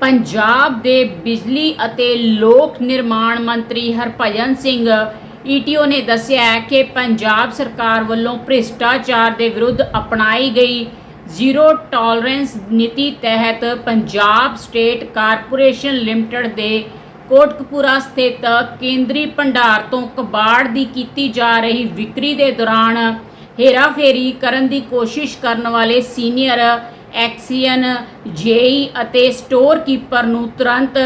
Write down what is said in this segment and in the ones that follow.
ਪੰਜਾਬ ਦੇ ਬਿਜਲੀ ਅਤੇ ਲੋਕ ਨਿਰਮਾਣ ਮੰਤਰੀ ਹਰਭਜਨ ਸਿੰਘ ਈਟੀਓ ਨੇ ਦੱਸਿਆ ਕਿ ਪੰਜਾਬ ਸਰਕਾਰ ਵੱਲੋਂ ਭ੍ਰਿਸ਼ਟਾਚਾਰ ਦੇ ਵਿਰੁੱਧ ਅਪਣਾਈ ਗਈ ਜ਼ੀਰੋ ਟੋਲਰੈਂਸ ਨੀਤੀ ਤਹਿਤ ਪੰਜਾਬ ਸਟੇਟ ਕਾਰਪੋਰੇਸ਼ਨ ਲਿਮਟਿਡ ਦੇ ਕੋਟਕਪੂਰਾ ਸਥਿਤ ਕੇਂਦਰੀ ਭੰਡਾਰ ਤੋਂ ਕਬਾੜ ਦੀ ਕੀਤੀ ਜਾ ਰਹੀ ਵਿਕਰੀ ਦੇ ਦੌਰਾਨ ਹੇਰਾਫੇਰੀ ਕਰਨ ਦੀ ਕੋਸ਼ਿਸ਼ ਕਰਨ ਵਾਲੇ ਸੀਨੀਅਰ ਐਕਸੀਅਨ, ਜੇਈ ਅਤੇ ਸਟੋਰ ਕੀਪਰ ਨੂੰ ਤੁਰੰਤ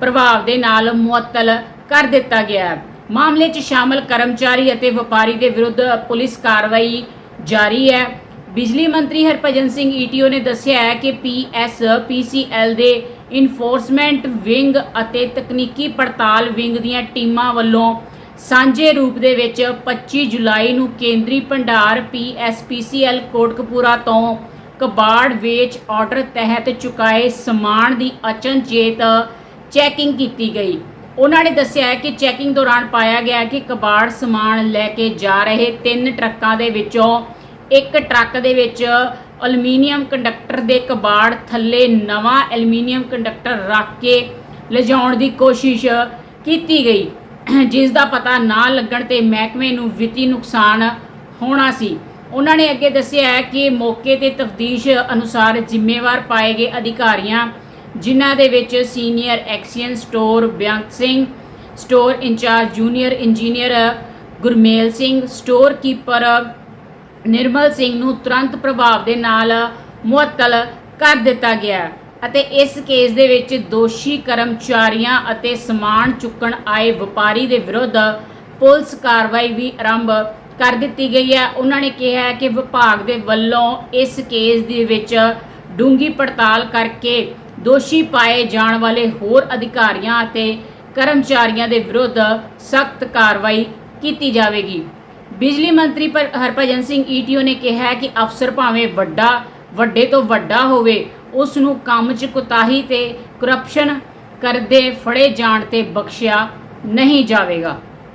ਪ੍ਰਭਾਵ ਦੇ ਨਾਲ ਮੁਅੱਤਲ ਕਰ ਦਿੱਤਾ ਗਿਆ। ਮਾਮਲੇ 'ਚ ਸ਼ਾਮਲ ਕਰਮਚਾਰੀ ਅਤੇ ਵਪਾਰੀ ਦੇ ਵਿਰੁੱਧ ਪੁਲਿਸ ਕਾਰਵਾਈ ਜਾਰੀ ਹੈ। ਬਿਜਲੀ ਮੰਤਰੀ ਹਰਭਜਨ ਸਿੰਘ ਈਟੀਓ ਨੇ ਦੱਸਿਆ ਹੈ ਕਿ ਪੀਐਸ ਪੀਸੀਐਲ ਦੇ ਇਨਫੋਰਸਮੈਂਟ ਵਿੰਗ ਅਤੇ ਤਕਨੀਕੀ ਪੜਤਾਲ ਵਿੰਗ ਦੀਆਂ ਟੀਮਾਂ ਵੱਲੋਂ ਸਾਂਝੇ ਰੂਪ ਦੇ ਵਿੱਚ 25 ਜੁਲਾਈ ਨੂੰ ਕੇਂਦਰੀ ਭੰਡਾਰ ਪੀਐਸਪੀਸੀਐਲ ਕੋਟਕਪੂਰਾ ਤੋਂ ਕਬਾੜ ਵੇਚ ਆਰਡਰ ਤਹਿਤ ਚੁਕਾਏ ਸਮਾਨ ਦੀ ਅਚਨਚੇਤ ਚੈਕਿੰਗ ਕੀਤੀ ਗਈ। ਉਹਨਾਂ ਨੇ ਦੱਸਿਆ ਹੈ ਕਿ ਚੈਕਿੰਗ ਦੌਰਾਨ ਪਾਇਆ ਗਿਆ ਕਿ ਕਬਾੜ ਸਮਾਨ ਲੈ ਕੇ ਜਾ ਰਹੇ ਤਿੰਨ ਟਰੱਕਾਂ ਦੇ ਵਿੱਚੋਂ ਇੱਕ ਟਰੱਕ ਦੇ ਵਿੱਚ ਐਲੂਮੀਨੀਅਮ ਕੰਡਕਟਰ ਦੇ ਕਬਾੜ ਥੱਲੇ ਨਵਾਂ ਅਲਮੀਨੀਅਮ ਕੰਡਕਟਰ ਰੱਖ ਕੇ ਲਿਜਾਉਣ ਦੀ ਕੋਸ਼ਿਸ਼ ਕੀਤੀ ਗਈ। ਜਿਸ ਦਾ ਪਤਾ ਨਾ ਲੱਗਣ ਤੇ ਮਹਿਕਮੇ ਨੂੰ ਵਿੱਤੀ ਨੁਕਸਾਨ ਹੋਣਾ ਸੀ। ਉਹਨਾਂ ਨੇ ਅੱਗੇ ਦੱਸਿਆ ਹੈ ਕਿ ਮੌਕੇ ਤੇ ਤਫਤੀਸ਼ ਅਨੁਸਾਰ ਜ਼ਿੰਮੇਵਾਰ ਪਾਏ ਗਏ ਅਧਿਕਾਰੀਆਂ, ਜਿਨ੍ਹਾਂ ਦੇ ਵਿੱਚ senior XEN store Beant Singh, store incharge junior engineer Gurmel Singh, store keeper Nirmal Singh ਨੂੰ ਤੁਰੰਤ ਪ੍ਰਭਾਵ ਦੇ ਨਾਲ ਮੁਅੱਤਲ ਕਰ ਦਿੱਤਾ ਗਿਆ ਅਤੇ ਇਸ ਕੇਸ ਦੇ ਵਿੱਚ ਦੋਸ਼ੀ ਕਰਮਚਾਰੀਆਂ ਅਤੇ ਸਮਾਨ ਚੁੱਕਣ ਆਏ ਵਪਾਰੀ ਦੇ ਵਿਰੁੱਧ ਪੁਲਿਸ ਕਾਰਵਾਈ ਵੀ ਆਰੰਭ ਕਰ ਦਿੱਤੀ ਗਈ ਹੈ। ਉਹਨਾਂ ਨੇ ਕਿਹਾ ਕਿ ਵਿਭਾਗ ਦੇ ਵੱਲੋਂ ਇਸ ਕੇਸ ਦੇ ਵਿੱਚ ਡੂੰਗੀ ਪੜਤਾਲ ਕਰਕੇ ਦੋਸ਼ੀ ਪਾਏ ਜਾਣ ਵਾਲੇ ਹੋਰ ਅਧਿਕਾਰੀਆਂ ਅਤੇ ਕਰਮਚਾਰੀਆਂ ਦੇ ਵਿਰੁੱਧ ਸਖਤ ਕਾਰਵਾਈ ਕੀਤੀ ਜਾਵੇਗੀ। ਬਿਜਲੀ ਮੰਤਰੀ ਪਰ ਹਰਭਜਨ ਸਿੰਘ ਈਟੀਓ ਨੇ ਕਿਹਾ ਕਿ ਅਫਸਰ ਭਾਵੇਂ ਵੱਡਾ, ਵੱਡੇ ਤੋਂ ਵੱਡਾ ਹੋਵੇ ਉਸ ਨੂੰ ਕੰਮ 'ਚ ਕੁਤਾਹੀ ਤੇ ਕਰਪਸ਼ਨ ਕਰਦੇ ਫੜੇ ਜਾਣ ਤੇ ਬਖਸ਼ਿਆ ਨਹੀਂ ਜਾਵੇਗਾ।